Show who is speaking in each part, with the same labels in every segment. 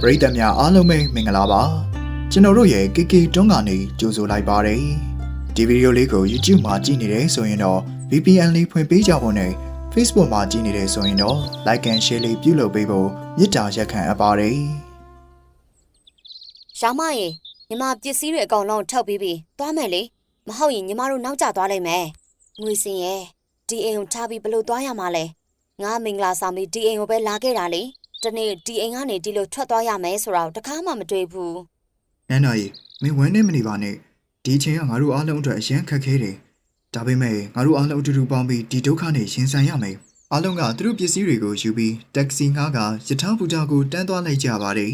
Speaker 1: ပရိသတ်များအားလုံးပဲမင်္ဂလာပါကျွန်တော်တို့ရဲ့ KK တွန်းကနေကြိုဆိုလိုက်ပါတယ်ဒီဗီဒီယိုလေးကို YouTube မှာကြည့်နေတယ်ဆိုရင်တော့ VPN လေးဖွင့်ပေးကြဖို့နဲ့ Facebook မှာကြည့်နေတယ်ဆိုရင်တော့ Like and Share လေးပြုလုပ်ပေးဖို့မေတ္တာရက်ခံအပ်ပါတယ်
Speaker 2: ရောင်းမရေညီမပစ္စည်းတွေအကုန်လုံးထုတ်ပြီးပြီသွားမယ်လေမဟုတ်ရင်ညီမတို့နောက်ကျသွားလိမ့်မယ်ငွေစင်ရဲ့ဒီအိမ်ကိုထားပြီးဘလို့သွားရမှာလဲငါမင်္ဂလာဆောင်ပြီးဒီအိမ်ကိုပဲလာခဲ့တာလေ တနေ့ဒီအိမ်ကနေဒီလိုထွက်သွားရမယ်ဆိုတော့တခါမှမတွေ့ဘူး
Speaker 1: နန်းတော်ကြီးမင်းဝမ်းနေမနေပါနဲ့ဒီအချိန်ကငါတို့အားလုံးအတွက်အရန်ခက်ခဲတယ်ဒါပေမဲ့ငါတို့အားလုံးအတူတူပေါင်းပြီးဒီဒုက္ခနဲ့ရင်ဆိုင်ရမယ်အားလုံးကသူတို့ပစ္စည်းတွေကိုယူပြီးတက္ကစီငှားကယထာဘူတာကိုတန်းသွားလိုက်ကြပါတယ်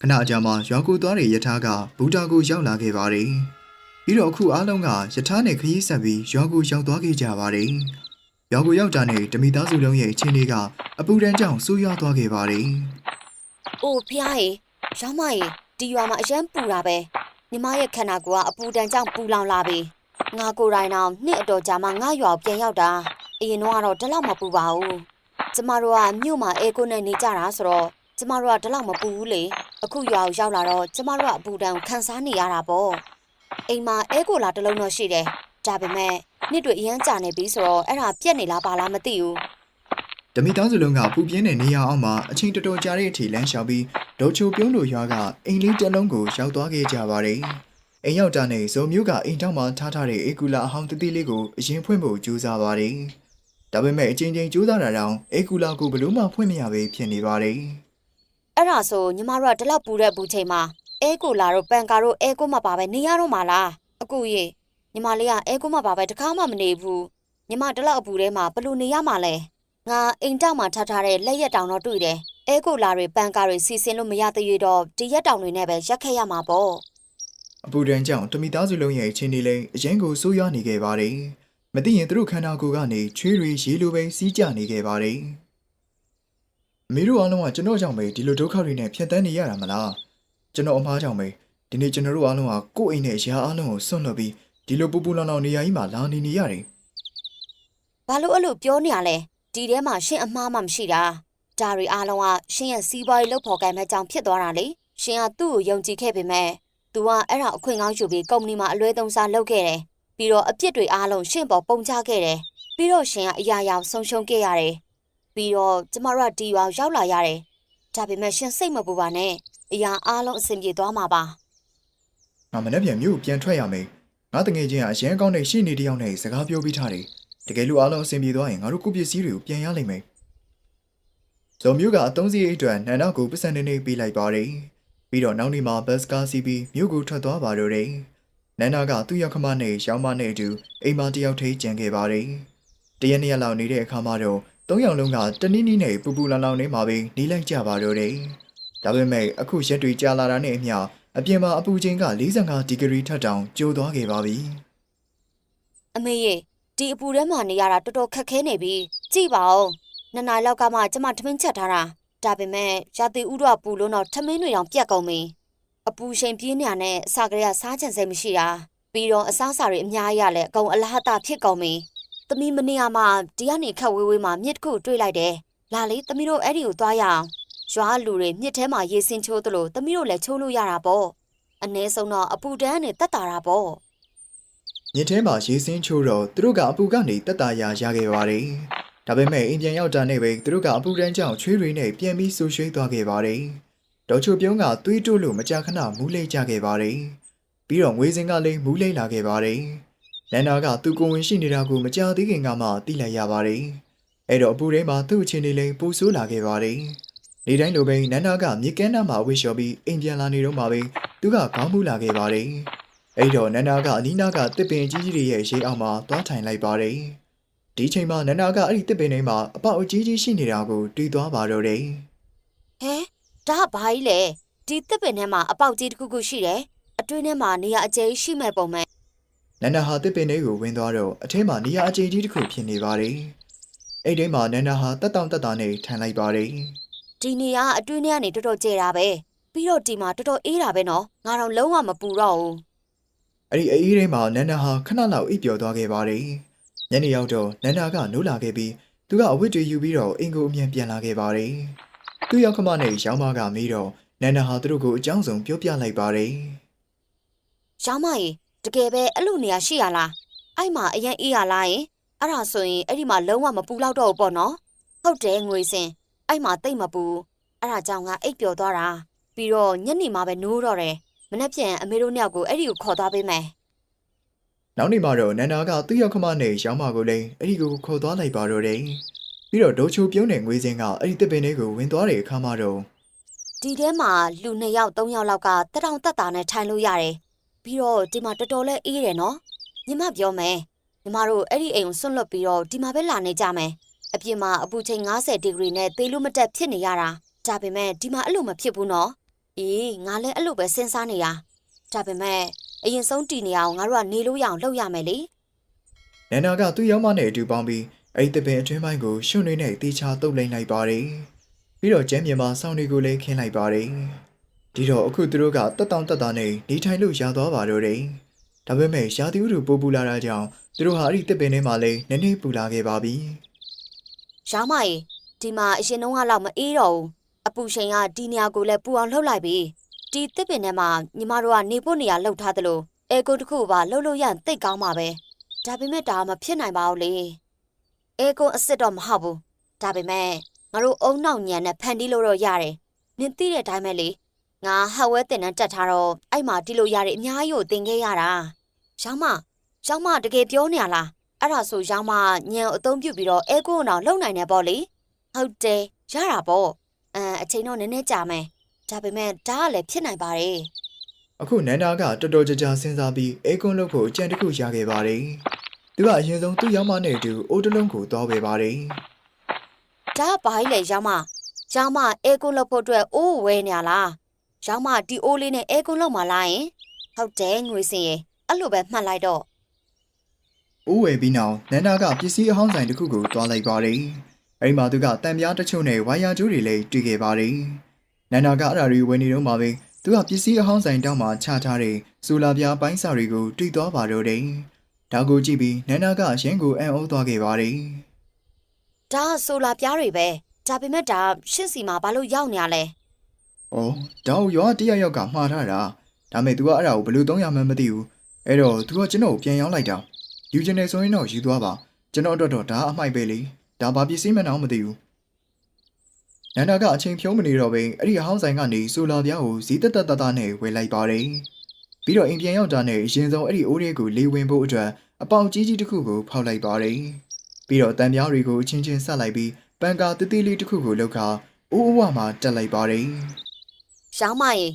Speaker 1: ခဏအကြာမှရွာကိုသွားတဲ့ယထာကဘူတာကိုရောက်လာခဲ့ပါတယ်ပြီးတော့အခုအားလုံးကယထာနဲ့ခရီးဆက်ပြီးရွာကိုရောက်သွားခဲ့ကြပါတယ် ရွာကိုရောက်တာနဲ့တမိသားစုလုံးရဲ့အခြေအနေကအပူဒဏ်ကြောင့်ဆိုးရွားသွားခဲ့ပါတယ်
Speaker 2: အိုဖះရေရောင်းမရေဒီရွာမှာအရန်ပူတာပဲညီမရဲ့ခန္ဓာကိုယ်ကအပူဒဏ်ကြောင့်ပူလောင်လာပြီငါကိုယ်တိုင်တော့နှစ်အတော်ကြာမှငါရွာကိုပြန်ရောက်တာအရင်တော့ကတော့ဒီလောက်မပူပါဘူးကျမတို့ကမြို့မှာအေကိုနဲ့နေကြတာဆိုတော့ကျမတို့ကဒီလောက်မပူဘူးလေအခုရွာကိုရောက်လာတော့ကျမတို့ကအပူဒဏ်ကိုခံစားနေရတာပေါ့အိမ်မှာအေကိုလာတစ်လုံးတော့ရှိတယ် ဒါပေမဲ့နှစ်တွေအရန်ကြာနေပြီဆိုတော့အဲ့ဒါပြက်နေလားပါလားမသိဘူး
Speaker 1: တမိသားစုလုံးကပူပြင်းတဲ့နေရာအောက်မှာအချိန်တော်တော်ကြာတဲ့အထိလမ်းလျှောက်ပြီးဒေါချိုပြုံးတို့ရွာကအိမ်လေးတစ်လုံးကိုရောက်သွားခဲ့ကြပါတယ်။အိမ်ရောက်တာနဲ့ဇုံမျိုးကအိမ်ထောင်မှာထားထားတဲ့အေကူလာအဟောင်းတတိလေးကိုအရင်ဖွင့်ဖို့ကြိုးစားပါတယ်။ဒါပေမဲ့အချိန်ချင်းကြိုးစားတာတောင်အေကူလာကိုဘလို့မှဖွင့်မရပဲဖြစ်နေပါတယ်
Speaker 2: အဲ့ဒါဆိုညီမတို့ကဒီလောက်ပူတဲ့ပူချိန်မှာအဲကိုလာတော့ပန်ကာတော့အဲကိုမပါပဲနေရတော့မှာလားအခုရေ ညီမလေးကအဲကိုမပါပဲတခါမှမနေဘူးညီမဒီလောက်အပူထဲမှာဘယ်လိုနေရမှာလဲငါအိမ်တောက်မှာထားထားတဲ့လက်ရက်တောင်တော့တွေ့တယ်အဲကိုလာတွေပန်ကာတွေစီစဉ်လို့မရသေးရတော့ဒီရက်တောင်တွေနဲ့ပဲရက်ခဲ့ရမှာပေါ့။
Speaker 1: အပူဒဏ်ကြောင့်တမိသားစုလုံးရဲ့အချိန်လေးလည်းအရင်ကိုဆိုးရွားနေခဲ့ပါတယ်။မသိရင်သူတို့ခန္ဓာကိုယ်ကနေချွေးတွေရေလိုပဲစီးကျနေခဲ့ပါတယ်။အမေတို့အားလုံးကကျွန်တော်ကြောင့်ပဲဒီလိုဒုက္ခတွေနဲ့ဖြတ်သန်းနေရတာမလား။ကျွန်တော်အမားကြောင့်ပဲဒီနေ့ကျွန်တော်တို့အားလုံးကကိုယ့်အိမ်နဲ့ရာအားလုံးကိုစွန့်လွတ်ပြီး ဒီလိုပူပူလောင်လောင်နေရာကြီးမှာလာနေနေရတယ်
Speaker 2: ဘာလို့အဲ့လိုပြောနေရလဲဒီထဲမှာရှင်အမားမှမရှိတာဒါတွေအားလုံးကရှင်ရဲ့စီးပွားရေးလုပ်ဖို့ကံမဲ့ကြောင့်ဖြစ်သွားတာလေရှင်ကသူ့ကိုယုံကြည်ခဲ့ပေမဲ့ तू ကအဲ့ဒါအခွင့်ကောင်းယူပြီးကုမ္ပဏီမှာအလွဲသုံးစားလုပ်ခဲ့တယ်ပြီးတော့အပြစ်တွေအားလုံးရှင်ပေါ်ပုံချခဲ့တယ်ပြီးတော့ရှင်ကအရာရာဆုံးရှုံးခဲ့ရတယ်ပြီးတော့ကျမတို့ကဒီရွာရောက်လာရတယ်ဒါပေမဲ့ရှင်စိတ်မပူပါနဲ့အရာအားလုံးအဆင်ပြေသွားမှာပါ။
Speaker 1: ငါမနေ့ပြန်မြို့ပြန်ထွက်ရမယ်။ ငါတငယ်ချင်းကအရင်ကောင်းတဲ့ရှေ့နေတစ်ယောက်နဲ့စကားပြောပြီးထားတယ်။တကယ်လို့အားလုံးအဆင်ပြေသွားရင်ငါတို့ကိုယ့်ပစ္စည်းတွေကိုပြန်ရလိမ့်မယ်။ဇော်မျိုးကအသုံးစရိတ်အတွက်နန္ဒကိုပတ်စံနေနေပေးလိုက်ပါတယ်။ပြီးတော့နောက်နေ့မှာဘတ်စကားစီးပြီးမြို့ကိုထွက်သွားပါတော့တယ်။နန္ဒကသူ့ရောက်ခမနဲ့ရောင်းမနဲ့အတူအိမ်မတစ်ယောက်ထိကြံခဲ့ပါတယ်။တရက်နှစ်ရက်လောက်နေတဲ့အခါမှာတော့သုံးယောက်လုံးကတနည်းနည်းနဲ့ပူပူလောင်လောင်နေမှာပဲနေလိုက်ကြပါတော့တယ်။ဒါပေမဲ့အခုရက်တွေကြာလာတာနဲ့အမျှ အပြင်မှာအပူချိန်က45ဒီဂရီထက်တောင်ကျိုးသွားခဲ့ပါပြီ
Speaker 2: အမေရေဒီအပူထဲမှာနေရတာတော်တော်ခက်ခဲနေပြီကြည့်ပါဦးနှစ်နာရီလောက်ကမှကျမထမင်းချက်ထားတာဒါပေမဲ့ရာသီဥတုကပူလို့တော့ထမင်းတွေတောင်ပြတ်ကုန်ပြီအပူချိန်ပြင်းနေရနဲ့အစာကလေးကစားချင်စိတ်မရှိတာပြီးတော့အစားအစာတွေအများကြီးရလဲအကုန်အလားအတာဖြစ်ကုန်ပြီသမီးမနေ့ကမှဒီကနေခက်ဝေးဝေးမှာမြစ်တစ်ခုတွေ့လိုက်တယ်လာလေသမီးတို့အဲ့ဒီကိုသွားရအောင် ရွာလူတွေမြစ်ထဲမှာရေစင်ချိုးသလိုသမီးတို့လည်းချိုးလို့ရတာပေါ့အ ਨੇ ဆုံးတော့အပူတန်းနဲ့တက်တာတာပေါ့။
Speaker 1: ညစ်ထဲမှာရေစင်းချိုးတော့သူတို့ကအပူကနေတက်တာရာရခဲ့ပါတယ်။ဒါပေမဲ့အိမ်ပြန်ရောက်တာနဲ့ပဲသူတို့ကအပူတန်းကြောင့်ချွေးတွေနဲ့ပြန်ပြီးဆူရွှေးသွားခဲ့ပါတယ်။ဒေါ်ချိုပြုံးကသွေးတိုးလို့မကြာခဏမူးလိမ့်ကြခဲ့ပါတယ်။ပြီးတော့ငွေစင်ကလည်းမူးလိမ့်လာခဲ့ပါတယ်။နန္ဒာကသူ့ကိုယ်ဝင်ရှိနေတာကိုမကြာသေးခင်ကမှသိလိုက်ရပါတယ်။အဲ့တော့အပူထဲမှာသူ့အချင်းလေးလည်းပူဆိုးလာခဲ့ပါတယ်။ နေတိုင်းလိုပဲနန္ဒာကမြေကမ်းနားမှာဝှေ့လျှော်ပြီးအိမ်ပြန်လာနေတော့မှပဲသူကခေါင်းမူလာခဲ့ပါတယ်။အဲ့တော့နန္နာကအနီးနားကတစ်ပင်ကြီးကြီးတွေရဲ့ရေအောက်မှာသွားထိုင်လိုက်ပါတယ်။ဒီချိန်မှာနန္နာကအဲ့ဒီတစ်ပင်ထဲမှာအပေါက်အကြီးကြီးရှိနေတာကိုတွေ့သွားပါတော့တယ်
Speaker 2: ဟဲဒါကဘာကြီးလဲဒီတစ်ပင်ထဲမှာအပေါက်ကြီးတစ်ခုခုရှိတယ်အတွင်းထဲမှာနေရာအကျယ်ကြီးရှိမဲ့ပုံမဲ့။
Speaker 1: နန္နာဟာတစ်ပင်ထဲကိုဝင်သွားတော့အထဲမှာနေရာအကျယ်ကြီးတစ်ခုဖြစ်နေပါတယ်။အဲ့ဒီမှာနန္နာဟာတက်တောင့်တက်တာနဲ့ထိုင်လိုက်ပါတယ်
Speaker 2: ဒီနေရာအတွင်းထဲကနေတော်တော်ကျယ်တာပဲပြီးတော့ဒီမှာတော်တော်အေးတာပဲနော်ငါတော့လုံးဝမပူတော့ဘူး။
Speaker 1: အဲ့ဒီအေးထဲမှာနန္နာဟာခဏလောက်အိပ်ပျော်သွားခဲ့ပါတယ်။ညနေရောက်တော့နန္နာကနိုးလာခဲ့ပြီးသူကအဝတ်တွေယူပြီးတော့အင်ကိုအမြန်ပြန်လာခဲ့ပါတယ်။သူ့ရောက်ခမနဲ့ရောင်းမကမေးတော့နနန္ဒာဟာသူတို့ကိုအကြောင်းစုံပြောပြလိုက်ပါတယ်။
Speaker 2: ရောင်းမရေတကယ်ပဲအဲ့လိုနေရာရှိရလား။အဲ့မှာအရင်အေးရလားယင်။အဲ့ဒါဆိုရင်အဲ့ဒီမှာလုံးဝမပူတော့တော့ဘူးပေါ့နော်။ဟုတ်တယ်ငွေစင်။ အဲ့မှာတိတ်မပူ။အဲ့ဒါကြောင့်ငါအိပ်ပျော်သွားတာ။ပြီးတော့ညနေမှပဲနိုးတော့တယ်။မနေ့ပြန်အမေတို့နှစ်ယောက်ကိုအဲ့ဒီကိုခေါ်သွားပေးမယ်
Speaker 1: နောက်နေ့မှာတော့နန္ဒာကသူ့ရောက်ခမနဲ့ရောင်းမကိုလည်းအဲ့ဒီကိုခေါ်သွားလိုက်ပါတော့တယ်ပြီးတော့ဒေါချိုပြုံးတဲ့ငွေစင်းကအဲ့ဒီတစ်ပင်လေးကိုဝင်သွားတဲ့အခါမှာတော့။
Speaker 2: ဒီထဲမှာလူနှစ်ယောက်သုံးယောက်လောက်ကတက်တောင်တက်တာနဲ့ထိုင်လို့ရတယ်။ပြီးတော့ဒီမှာတော်တော်လေးအေးတယ်နော်။ညီမပြောမယ်။ညီမတို့အဲ့ဒီအိမ်ကိုဆွန့်လွတ်ပြီးတော့ဒီမှာပဲလာနေကြမယ်။ အပြင်မှာအပူချိန်90ဒီဂရီနဲ့သေလို့မတက်ဖြစ်နေရတာ။ဒါပေမဲ့ဒီမှာအဲ့လိုမဖြစ်ဘူးနော်။အေးငါလည်းအဲ့လိုပဲစဉ်းစားနေတာ။ဒါပေမဲ့အရင်ဆုံးတည်နေအောင်ငါတို့ကနေလို့ရအောင်လုပ်ရမယ်လေ
Speaker 1: နန္ဒာကသူ့ရောက်မနဲ့အတူပေါင်းပြီးအဲ့ဒီတစ်ပင်အတွင်းပိုင်းကိုရှွန့်နေနဲ့တေချာတုပ်လိမ့်လိုက်ပါတယ်ပြီးတော့ကျမ်းမြေမှာစောင်းတွေကိုလည်းခင်းလိုက်ပါတယ်ဒီတော့အခုသူတို့ကတက်တောင့်တက်တာနဲ့နေထိုင်လို့ရသွားပါတော့တယ်ဒါပေမဲ့ရာသီဥတုပိုပူလာတာကြောင့်သူတို့ဟာအဲ့ဒီတစ်ပင်ထဲမှာလည်းနည်းနည်းပူလာခဲ့ပါပြီ။
Speaker 2: ရောင်းမရေဒီမှာအရင်တုန်းကလောက်မအေးတော့ဘူး။အပူချိန်ကဒီနေရာကိုလည်းပူအောင်လှုပ်လိုက်ပြီ။ဒီတစ်ပင်ထဲမှာညီမတို့ကနေဖို့နေရာလှုပ်ထားသလိုအဲကိုတစ်ခုပါလှုပ်လို့ရရင်တိတ်ကောင်းပါပဲ။ဒါပေမဲ့ဒါမဖြစ်နိုင်ပါဘူးလေ။အဲကိုအစ်စ်တော့မဟုတ်ဘူး။ဒါပေမဲ့ငါတို့အုံနောက်ညံနဲ့ဖန်တီးလို့တော့ရတယ်။နင်သိတဲ့အတိုင်းပဲလေ။ငါဟက်ဝဲတင်နဲ့တက်ထားတော့အဲ့မှာတီးလို့ရတဲ့အများကြီးကိုတင်ခဲ့ရတာ။ရောင်းမရောင်းမတကယ်ပြောနေရလား။ အဲ့ဒါဆိုရောင်းမညံကိုအသုံးပြုပြီးတော့အဲကိုအောင်လုံနိုင်တယ်ပေါ့လေ။ဟုတ်တယ်ရတာပေါ့။အမ်အချိန်တော့နည်းနည်းကြာမယ်။ဒါပေမဲ့ဒါကလည်းဖြစ်နိုင်ပါတယ်
Speaker 1: အခုနန္ဒာကတော်တော်ကြာကြာစဉ်းစားပြီးအေကွန်းလုပ်ဖို့အကြံတစ်ခုရခဲ့ပါတယ်သူကအရင်ဆုံးသူ့ရောက်မနဲ့အတူအိုးတလုံးကိုသွားပဲပါတယ်။
Speaker 2: ဒါကဘာကြီးလဲရောင်းမ။ရောင်းမအဲကိုလောက်ဖို့အတွက်အိုးဝဲနေရလား။ရောင်းမဒီအိုးလေးနဲ့အဲကိုလောက်မှလားယင်။ဟုတ်တယ်ငွေစင်ရဲ့အဲ့လိုပဲမှတ်လိုက်တော့
Speaker 1: အိုးဝယ်ပြီးနောက်နန္ဒာကပစ္စည်းအဟောင်းဆိုင်တစ်ခုကိုသွားလိုက်ပါတယ်အဲဒီမှာသူကတံပြားတချို့နဲ့ဝါယာကျိုးတွေလည်းတွေ့ခဲ့ပါတယ်နန္ဒာကအဲ့ဒါတွေဝယ်နေတော့မှပဲသူကပစ္စည်းအဟောင်းဆိုင်တောင်းမှချထားတဲ့ဆူလာပြားပိုင်းစာတွေကိုတွေ့သွားပါတော့တယ်ဒါကိုကြည့်ပြီးနန္ဒာကရင်းကိုအံ့ဩသွားခဲ့ပါတယ်။
Speaker 2: ဒါကဆိုလာပြားတွေပဲ။ဒါပေမဲ့ဒါရှင့်စီမှာဘာလို့ရောက်နေရလဲ။
Speaker 1: အော်ဒါကိုရွာတရယောက်ကမှားထားတာ။ဒါမဲ့ तू ကအဲ့ဒါကိုဘယ်လိုသုံးရမှန်းမသိဘူး။အဲ့တော့ तू ကကျွန်တော်ကိုပြန်ရောင်းလိုက်တာ။ ယူချင်နေဆိုရင်တော့ယူသွားပါ။ကျွန်တော်အတွက်တော့ဒါအမိုက်ပဲလေ။ဒါဘာပစ္စည်းမှန်းတော့မသိဘူး။နန္ဒာကအချိန်ဖြုံးမနေတော့ဘဲအဲ့ဒီအဟောင်းဆိုင်ကနေဆိုလာပြားကိုဇီးတက်တက်တက်တက်နဲ့ဝယ်လိုက်ပါတယ်။ပြီးတော့အိမ်ပြန်ရောက်တာနဲ့အရင်ဆုံးအဲ့ဒီအိုးလေးကိုလေဝင်ဖို့အတွက်အပေါင်ကြီးကြီးတစ်ခုကိုဖောက်လိုက်ပါတယ်။ပြီးတော့တံပြားတွေကိုအချင်းချင်းဆက်လိုက်ပြီးပန်ကာတီးတီးလေးတစ်ခုကိုလောက်ခါအိုးအဝမှာတက်လိုက်ပါတယ်။။
Speaker 2: ရောင်းမရေ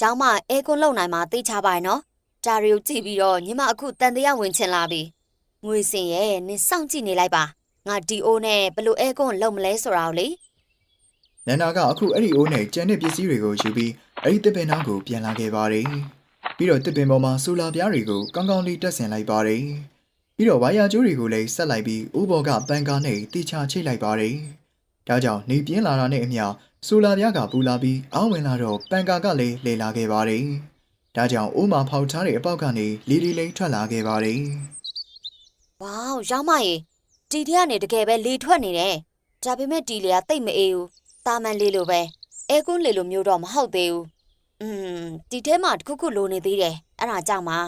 Speaker 2: ရောင်းမအဲကိုလုံနိုင်မှာသိချပါရဲ့နော်။ဒါတွေကိုကြည့်ပြီးတော့ညီမအခုတန်တရားဝင်ချင်လာပြီ။ ငွေစင်ရဲ့နင်စောင့်ကြည့်နေလိုက်ပါ။ငါဒီအိုးနဲ့ဘလို့အဲကိုလုံမလဲဆိုတာကိုလေ
Speaker 1: နန္ဒာကအခုအဲ့ဒီအိုးနဲ့ကျန်တဲ့ပစ္စည်းတွေကိုယူပြီးအဲ့ဒီတစ်ပင်နားကိုပြန်လာခဲ့ပါတယ်။ပြီးတော့တစ်ပင်ပေါ်မှာဆိုလာပြားတွေကိုကောင်းကောင်းလေးတက်ဆင်လိုက်ပါတယ်။ပြီးတော့ဝါယာကျိုးတွေကိုလည်းဆက်လိုက်ပြီးဥဘောကပန်ကာနဲ့တီချာချိတ်လိုက်ပါတယ်။ဒါကြောင့်နေပြင်းလာတာနဲ့အမျှဆိုလာပြားကပူလာပြီးအောင်းဝင်လာတော့ပန်ကာကလည်းလေလာခဲ့ပါတယ်။ဒါကြောင့်အိုးမှာဖောက်ထားတဲ့အပေါက်ကနေလီလီလိန်ထွက်လာခဲ့ပါတယ်။။
Speaker 2: ဝေါရောင်းမရေတီထဲကနေတကယ်ပဲလေထွက်နေတယ်။ဒါပေမဲ့တီလေကတိတ်မအေးဘူး။တာမန်လေးလိုပဲအဲကွန်းလေလိုမျိုးတော့မဟုတ်သေးဘူး။อืมတီထဲမှာတစ်ခုခုလိုနေသေးတယ်။အဲ့ဒါကြောင့်ပါ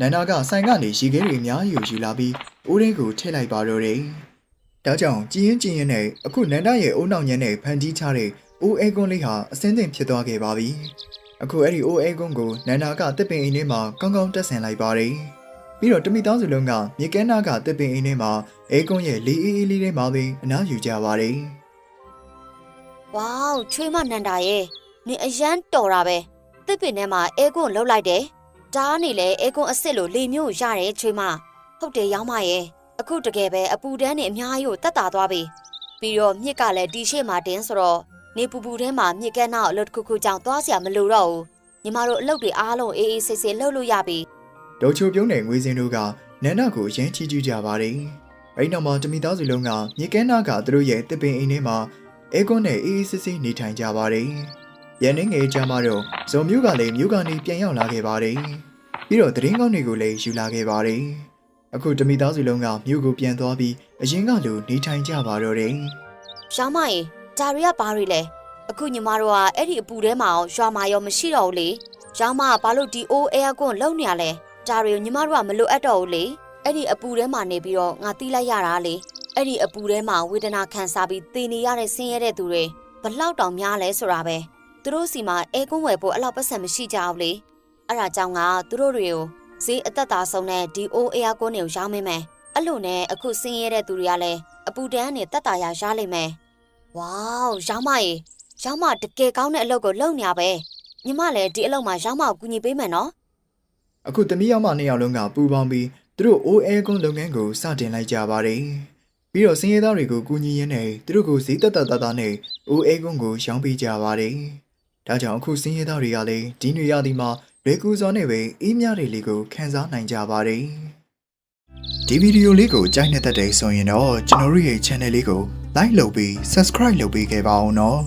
Speaker 1: နန္ဒာကဆိုင်ကနေရေခဲတွေအများကြီးကိုယူလာပြီးအိုးရင်းကိုထည့်လိုက်ပါတော့တယ်။ဒါကြောင့်ကြည်ရင်ကြည်ရင်နဲ့အခုနန္ဒာရဲ့အိုးနောက်ညံနဲ့ဖန်တီးချတဲ့အိုးအဲကွန်းလေးဟာအစင်းစင်ဖြစ်သွားခဲ့ပါပြီ။အခုအဲ့ဒီအိုးအဲကွန်းကိုနန္ဒာကတစ်ပင်အိမ်ထဲမှာကောင်းကောင်းတက်ဆင်လိုက်ပါတယ်။ ပြီးတော့တမိသားစုလုံးကမြေကဲနာကတစ်ပင်အင်းထဲမှာအဲကွန်းရဲ့လေအေးအေးလေးထဲမှာပဲအနားယူကြပါတယ်
Speaker 2: ဝေါချွေးမနန္ဒာရဲ့နင်အရန်တော်တာပဲတစ်ပင်ထဲမှာအဲကွန်းလှုပ်လိုက်တယ်ဒါကနေလေအဲကွန်းအစ်စ်လိုလေမျိုးရတယ်ချွေးမဟုတ်တယ်ရောင်းမရဲ့အခုတကယ်ပဲအပူတန်းနဲ့အများကြီးကိုတတ်တာသွားပြီပြီးတော့မြစ်ကလည်းတီရှိမှတင်းဆိုတော့နေပူပူထဲမှာမြစ်ကန်းနောက်အလုပ်တစ်ခုခုကြောင့်သွားစရာမလိုတော့ဘူးညီမတို့အလုပ်တွေအားလုံးအေးအေးဆေးဆေးလုပ်လို့ရပြီ
Speaker 1: ဒေါ်ချိုပြုံးတဲ့ငွေစင်တို့ကနန္ဒကိုရမ်းချီးကျူးကြပါတယ်။အဲဒီနောက်မှာတမိသားစုလုံးကမြေကဲနာကသူတို့ရဲ့တစ်ပင်အိမ်ထဲမှာအဲကွန်းနဲ့အေးအေးဆေးဆေးနေထိုင်ကြပါတယ်။ရန်နေငယ်ကြမှာတော့ဇုံမျိုးကလည်းမျိုးကနေပြန်ရောက်လာခဲ့ပါတယ်။ပြီးတော့တရင်ကောင်းတွေကိုလည်းယူလာခဲ့ပါတယ်။အခုတမိသားစုလုံးကမြို့ကိုပြန်သွားပြီးအရင်ကလိုနေထိုင်ကြပါတော့တယ်။
Speaker 2: ရောင်းမရေဒါတွေကဘာတွေလဲအခုညီမတို့ကအဲ့ဒီအပူထဲမှာရောရွာမှာရောမရှိတော့ဘူးလေရောင်းမကဘာလို့ဒီအိုးအဲကွန်လုံနေရလဲ ဒါတွေကိုညီမတို့ကမလိုအပ်တော့ဘူးလေအဲ့ဒီအပူထဲမှာနေပြီးတော့ငါတီးလိုက်ရတာလေအဲ့ဒီအပူထဲမှာဝေဒနာခံစားပြီးသေနေရတဲ့ဆင်းရဲတဲ့သူတွေဘလောက်တောင်များလဲဆိုတာပဲသူတို့စီမှာအဲကွန်းဝယ်ဖို့အလောက်ပတ်စံမရှိကြဘူးလေအဲ့ဒါကြောင့်ငါသူတို့တွေကိုဈေးအသက်သာဆုံးတဲ့ဒီအိုးအဲကွန်တွေကိုရောင်းမင်းမယ်အဲ့လိုနဲ့အခုဆင်းရဲတဲ့သူတွေကလည်းအပူတန်းကနေတက်တာရရလိမ့်မယ်ဝေါရောင်းမရေရောင်းမတကယ်ကောင်းတဲ့အလုပ်ကိုလုပ်နေရပဲညီမလည်းဒီအလုပ်မှာရောင်းမကိုကူညီပေးမယ်နော်
Speaker 1: အခုသမီးယောက်မနှစ်ယောက်လုံးကပူပေါင်းပြီးသူတို့အိုးအဲကွန်းလုပ်ငန်းကိုစတင်လိုက်ကြပါတယ်ပြီးတော့စင်ရဲသားတွေကိုကူညီရင်းနဲ့သူတို့ကိုဈေးတက်တက်တသားနဲ့အိုးအဲကွန်းကိုရောင်းပေးကြပါတယ်ဒါကြောင့်အခုစင်ရဲသားတွေကလည်းဒီနွေရာသီမှာလွယ်ကူစွာနဲ့ပဲအေးမြတဲ့လေးကိုခန်းစားနိုင်ကြပါတယ်ဒီဗီဒီယိုလေးကိုကြိုက်နေတဲ့တဲ့ဆိုရင်တော့ကျွန်တော်တို့ရဲ့ channel လေးကို like လုပ်ပြီး subscribe လုပ်ပေးခဲ့ပါအောင်နော်